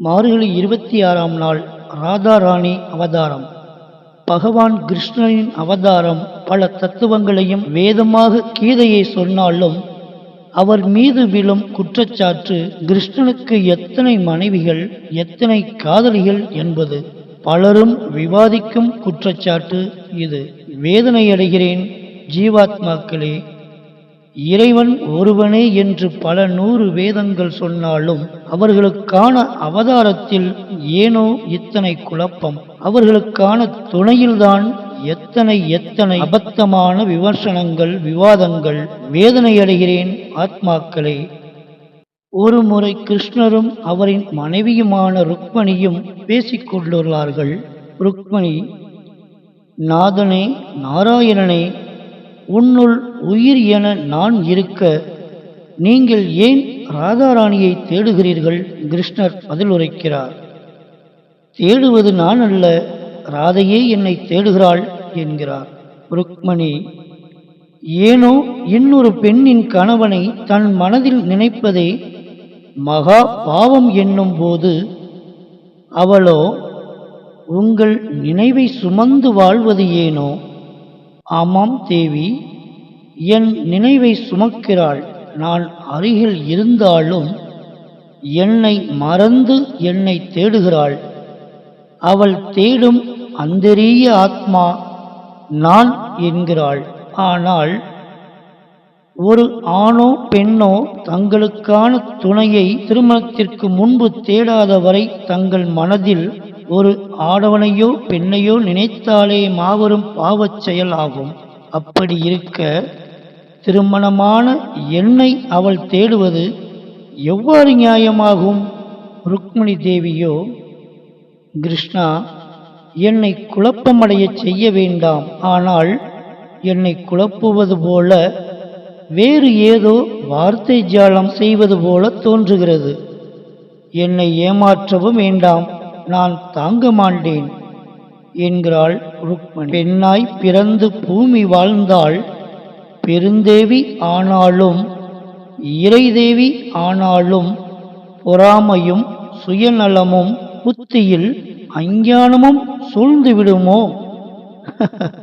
மார்கழி இருபத்தி ஆறாம் நாள் ராதாராணி அவதாரம். பகவான் கிருஷ்ணனின் அவதாரம் பல தத்துவங்களையும் வேதமாக கீதையை சொன்னாலும் அவர் மீது விழும் குற்றச்சாட்டு கிருஷ்ணனுக்கு எத்தனை மனைவிகள் எத்தனை காதலிகள் என்பது பலரும் விவாதிக்கும் குற்றச்சாட்டு இது. வேதனையடைகிறேன் ஜீவாத்மாக்களே இறைவன் ஒருவனே என்று பல நூறு வேதங்கள் சொன்னாலும் அவர்களுக்கான அவதாரத்தில் ஏனோ இத்தனை குழப்பம். அவர்களுக்கான துணையில்தான் எத்தனை எத்தனை அபத்தமான விமர்சனங்கள் விவாதங்கள் வேதனையடைகிறேன் ஆத்மாக்களே. ஒரு முறை கிருஷ்ணரும் அவரின் மனைவியுமான ருக்மணியும் பேசிக்கொண்டுள்ளார்கள் ருக்மணி நாதனே நாராயணனே உன்னுள் உயிர் என நான் இருக்க நீங்கள் ஏன் ராதாராணியை தேடுகிறீர்கள்? கிருஷ்ணர் பதில் உரைக்கிறார். தேடுவது நான் அல்ல ராதையே என்னை தேடுகிறாள் என்கிறார் ருக்மணி. ஏனோ இன்னொரு பெண்ணின் கணவனை தன் மனதில் நினைப்பதே மகா பாவம் என்னும் போது அவளோ உங்கள் நினைவை சுமந்து வாழ்வது ஏனோ ஆமாம் தேவி என் நினைவை சுமக்கிறாள். நான் அருகில் இருந்தாலும் என்னை மறந்து என்னை தேடுகிறாள். அவள் தேடும் அந்தரிய ஆத்மா நான் என்கிறாள். ஆனால் ஒரு ஆணோ பெண்ணோ தங்களுக்கான துணையை திருமணத்திற்கு முன்பு தேடாத வரை தங்கள் மனதில் ஒரு ஆடவனையோ பெண்ணையோ நினைத்தாலே மாபெரும் பாவச் செயல் ஆகும். அப்படி இருக்க திருமணமான என்னை அவள் தேடுவது எவ்வாறு நியாயமாகும்? ருக்மிணி தேவியோ கிருஷ்ணா என்னை குழப்பமடையச் செய்ய வேண்டாம். ஆனால் என்னை குழப்புவது போல வேறு ஏதோ வார்த்தை ஜாலம் செய்வது போல தோன்றுகிறது. என்னை ஏமாற்றவும் வேண்டாம். நான் தாங்க மாட்டேன் என்கிறாள் ருக்மணி. பெண்ணாய் பிறந்து பூமி வாழ்ந்தாள் பெருந்தேவி ஆனாலும் இறைதேவி ஆனாலும் பொறாமையும் சுயநலமும் புத்தியில் அஞ்ஞானமும் சூழ்ந்து விடுமோ?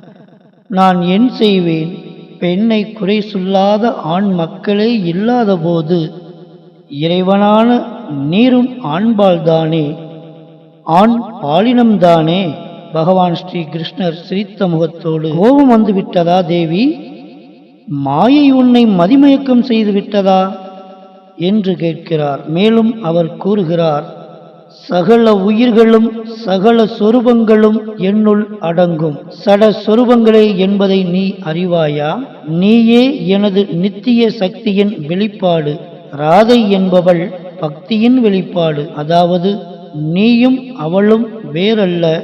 நான் என் செய்வேன். பெண்ணை குறை சொல்லாத ஆண் மக்களே இல்லாதபோது இறைவனான நீரும் ஆண்பால்தானே ஆண் பாலினம்தானே? பகவான் ஸ்ரீ கிருஷ்ணர் சிரித்த முகத்தோடு கோபம் வந்து விட்டதா தேவி? மாயை உன்னை மதிமயக்கம் செய்து விட்டதா? என்று கேட்கிறார். மேலும் அவர் கூறுகிறார் சகல உயிர்களும் சகல சொரூபங்களும் என்னுள் அடங்கும். சட சொரூபங்களே என்பதை நீ அறிவாயா? நீயே எனது நித்திய சக்தியின் வெளிப்பாடு. ராதை என்பவள் பக்தியின் வெளிப்பாடு. அதாவது நீயும் அவளும் வேறல்ல.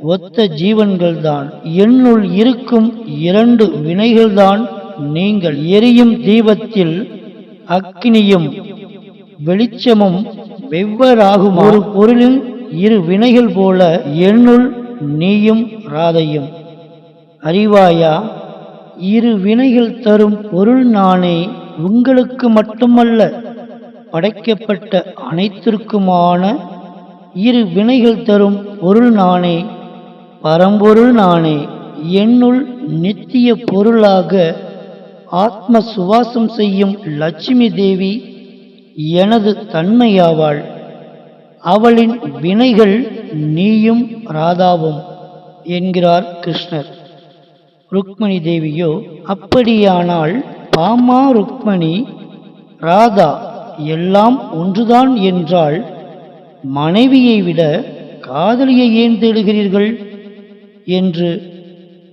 ஒத்த ஜீவன்கள்தான். என்னுள் இருக்கும் இரண்டு வினைகள்தான் நீங்கள். எரியும் தீபத்தில் அக்னியும் வெளிச்சமும் வெவ்வேறாகும்? ஒரு பொருளில் இரு வினைகள் போல என்னுள் நீயும் ராதையும். அறிவாயா? இரு வினைகள் தரும் பொருள் நானே உங்களுக்கு மட்டுமல்ல. படைக்கப்பட்ட அனைத்திற்குமான இரு வினைகள் தரும் பொருள் நானே பரம்பொருள் நானே என்னுள் நித்திய பொருளாக ஆத்ம சுவாசம் செய்யும் லட்சுமி தேவி எனது தன்மையாவாள். அவளின் வினைகள் நீயும் ராதாவும் என்கிறார் கிருஷ்ணர். ருக்மணி தேவியோ அப்படியானால் பாமா ருக்மணி ராதா எல்லாம் ஒன்றுதான் என்றால் மனைவியை விட காதலியை ஏன் தேடுகிறீர்கள்? என்று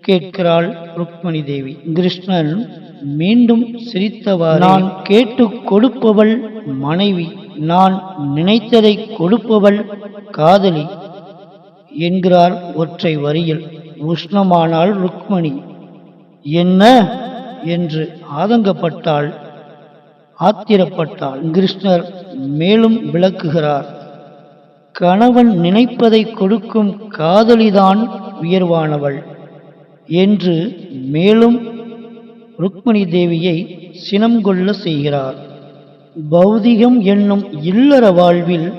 கேட்கிறாள் ருக்மணி தேவி. கிருஷ்ணன் மீண்டும் சிரித்தவாறு நான் கேட்டு கொடுப்பவள் மனைவி. நான் நினைத்ததை கொடுப்பவள் காதலி என்கிறார் ஒற்றை வரியில். உஷ்ணமானாள் ருக்மணி. என்ன? என்று ஆதங்கப்பட்டாள் ஆத்திரப்பட்டாள். கிருஷ்ணர் மேலும் விளக்குகிறார். கணவன் நினைப்பதை கொடுக்கும் காதலிதான் உயர்வானவள் என்று மேலும் ருக்மணி தேவியை சினம் கொள்ள செய்கிறார். பௌதிகம் என்னும் இல்லற வாழ்வில்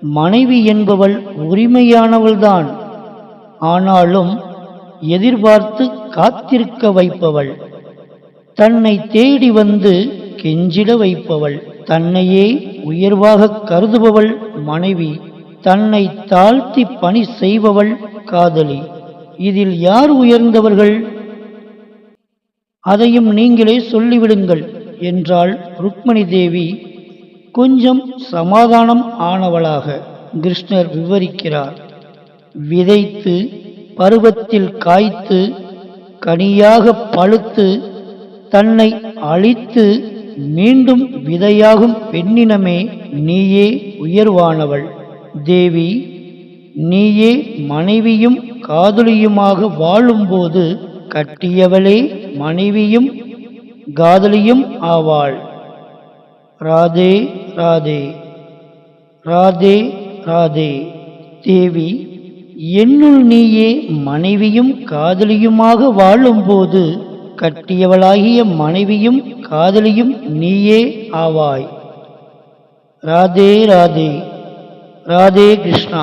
மனைவி என்பவள் உரிமையானவள்தான். ஆனாலும் எதிர்பார்த்து காத்திருக்க வைப்பவள். தன்னை தேடி வந்து கெஞ்சிட வைப்பவள். தன்னையே உயர்வாக கருதுபவள் மனைவி. தன்னை தாழ்த்தி பணி செய்பவள் காதலி. இதில் யார் உயர்ந்தவர்கள்? அதையும் நீங்களே சொல்லிவிடுங்கள் என்றாள் ருக்மணி தேவி. கொஞ்சம் சமாதானம் ஆனவளாக கிருஷ்ணர் விவரிக்கிறார். விதைத்து பருவத்தில் காய்த்து கனியாக பழுத்து தன்னை அழித்து மீண்டும் விதையாகும் பெண்ணினமே நீயே உயர்வானவள். தேவி நீயே மனைவியும் காதலியுமாக வாழும்போது கட்டியவளே மனைவியும் காதலியும் ஆவாள். ராதே ராதே ராதே ராதே. தேவி என்னுள் நீயே மனைவியும் காதலியுமாக வாழும்போது கட்டியவளாகிய மனைவியும் காதலியும் நீயே ஆவாய். ராதே ராதே. ராதே கிருஷ்ணா